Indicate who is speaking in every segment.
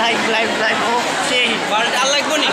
Speaker 1: Live live
Speaker 2: live ও সেই আর লাগবো না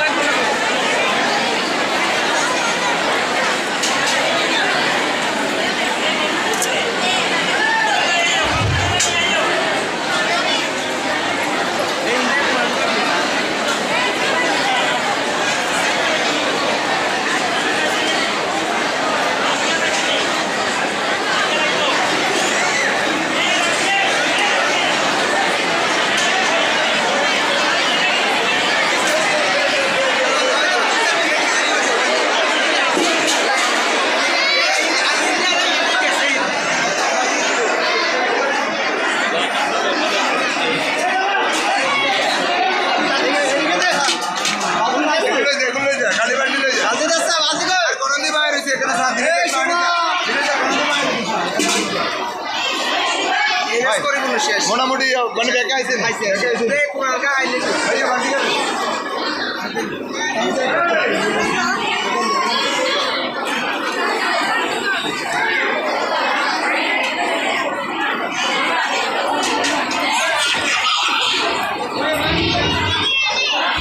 Speaker 3: মোটামুটি মানে বেকা আইছে বেকা আইছে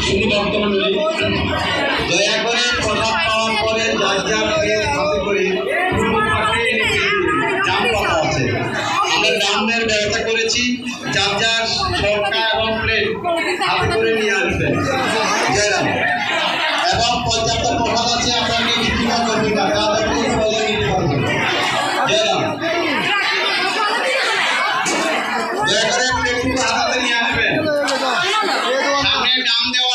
Speaker 4: শুধু বর্তমানে দয়া করে প্রসাদ পাওয়ার পরে যার যার সরকার এবং প্লেট হাতে করে নিয়ে আসবেন। এবং পর্যাপ্ত প্রসাদ আছে আপনাকে বিক্রিয়া করতে পারবেন তাদেরকে প্রয়োজন নিতে পারবেন জয়রাম দয়া করে প্লেটগুলো হাতে নিয়ে আসবেন। সামনে নাম দেওয়া